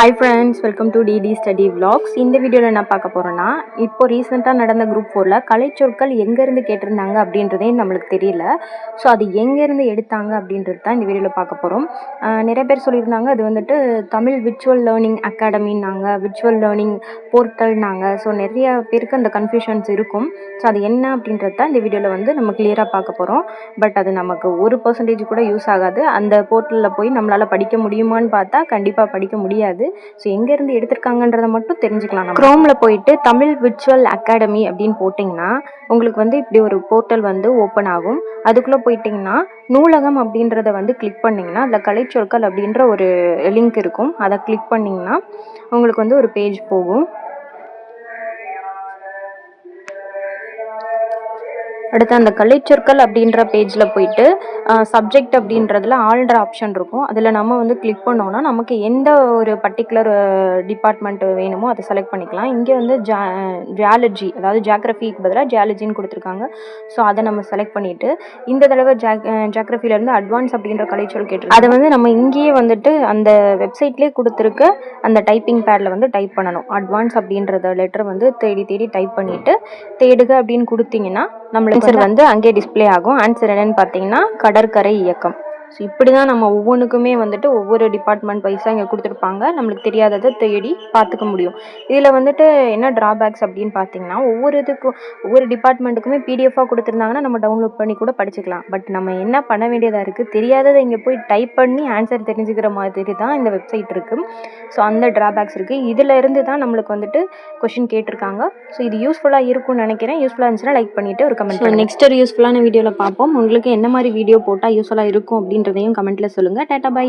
Hi friends welcome to DD study vlogs இந்த வீடியோவில் என்ன பார்க்க போகிறோன்னா இப்போ ரீசெண்டாக நடந்த குரூப் ஃபோரில் கலைச்சொற்கள் எங்கேருந்து கேட்டிருந்தாங்க அப்படின்றதே நம்மளுக்கு தெரியல. ஸோ அது எங்கேருந்து எடுத்தாங்க அப்படின்றது தான் இந்த வீடியோவில் பார்க்க போகிறோம் நிறைய பேர் சொல்லியிருந்தாங்க அது வந்துட்டு தமிழ் விர்ச்சுவல் லேர்னிங் அகாடமின்னாங்க விர்ச்சுவல் லேர்னிங் போர்ட்டல்னாங்க ஸோ நிறைய பேருக்கு அந்த கன்ஃபியூஷன்ஸ் இருக்கும். ஸோ அது என்ன அப்படின்றது தான் இந்த வீடியோவில் வந்து நம்ம கிளியராக பார்க்க போகிறோம் பட் அது நமக்கு ஒரு பர்சன்டேஜ் கூட யூஸ் ஆகாது. அந்த போர்ட்டலில் போய் நம்மளால் படிக்க முடியுமான்னு பார்த்தா கண்டிப்பாக படிக்க முடியாது. ஸோ எங்கேருந்து எடுத்திருக்காங்கன்றதை மட்டும் தெரிஞ்சுக்கலாம் நம்ம. க்ரோமில் போயிட்டு தமிழ் விர்ச்சுவல் அகாடமி அப்படின்னு போட்டிங்கன்னா உங்களுக்கு வந்து இப்படி ஒரு போர்ட்டல் வந்து ஓப்பன் ஆகும். அதுக்குள்ளே போயிட்டிங்கன்னா நூலகம் அப்படின்றத வந்து கிளிக் பண்ணிங்கன்னா அதில் கலைச்சொற்கள் அப்படின்ற ஒரு லிங்க் இருக்கும். அதை கிளிக் பண்ணிங்கன்னா உங்களுக்கு வந்து ஒரு பேஜ் போகும். அடுத்து அந்த கலைச்சொற்கள் அப்படின்ற பேஜில் போயிட்டு சப்ஜெக்ட் அப்படின்றதுல ஆல்ட்ரு ஆப்ஷன் இருக்கும். அதில் நம்ம வந்து கிளிக் பண்ணோன்னா நமக்கு எந்த ஒரு பர்டிகுலர் டிபார்ட்மெண்ட் வேணுமோ அதை செலக்ட் பண்ணிக்கலாம். இங்கே வந்து ஜா ஜியாலஜி அதாவது ஜியாகிரஃபிக்கு பதிலாக ஜியாலஜின்னு கொடுத்துருக்காங்க. ஸோ அதை நம்ம செலக்ட் பண்ணிவிட்டு இந்த தடவை ஜாக் ஜியாகிரஃபிலேருந்து அட்வான்ஸ் அப்படின்ற கலைச்சொல் கேட்டு அதை வந்து நம்ம இங்கேயே வந்துட்டு அந்த வெப்சைட்லேயே கொடுத்துருக்க அந்த டைப்பிங் பேடில் வந்து டைப் பண்ணணும். அட்வான்ஸ் அப்படின்றத லெட்டர் வந்து தேடி தேடி டைப் பண்ணிவிட்டு தேடுக அப்படின்னு கொடுத்தீங்கன்னா நம்மள ஆன்சர் வந்து அங்கே டிஸ்பிளே ஆகும். ஆன்சர் என்னன்னு பார்த்தீங்கன்னா கடற்கரை இயக்கம். ஸோ இப்படி தான் நம்ம ஒவ்வொன்றுக்குமே வந்துட்டு ஒவ்வொரு டிபார்ட்மெண்ட் வைஸாக இங்கே கொடுத்துருப்பாங்க. நம்மளுக்கு தெரியாததை தேடி பார்த்துக்க முடியும். இதில் வந்துட்டு என்ன ட்ராபேக்ஸ் அப்படின்னு பார்த்தீங்கன்னா ஒவ்வொரு இதுக்கும் ஒவ்வொரு டிபார்ட்மெண்ட்டுக்குமே பிடிஎஃபாக கொடுத்துருந்தாங்கன்னா நம்ம டவுன்லோட் பண்ணி கூட படிச்சுக்கலாம். பட் நம்ம என்ன பண்ண வேண்டியதாக இருக்குது தெரியாததை இங்கே போய் டைப் பண்ணி ஆன்சர் தெரிஞ்சுக்கிற மாதிரி தான் இந்த வெப்சைட் இருக்குது ஸோ அந்த ட்ராபேக்ஸ் இருக்குது இதில் இருந்து தான் நம்மளுக்கு வந்துட்டு கொஷின் கேட்டிருக்காங்க. ஸோ இது யூஸ்ஃபுல்லாக இருக்கும்னு நினைக்கிறேன். யூஸ்ஃபுல்லாக இருந்துச்சுன்னா லைக் பண்ணிவிட்டு ஒரு கமெண்ட் நெக்ஸ்ட் ஒரு யூஸ்ஃபுல்லான வீடியோவில் பார்ப்போம். உங்களுக்கு என்ன மாதிரி வீடியோ போட்டால் யூஸ்ஃபுல்லாக இருக்கும் அப்படின்றதையும் கமெண்ட்டில் சொல்லுங்கள் டேட்டா பை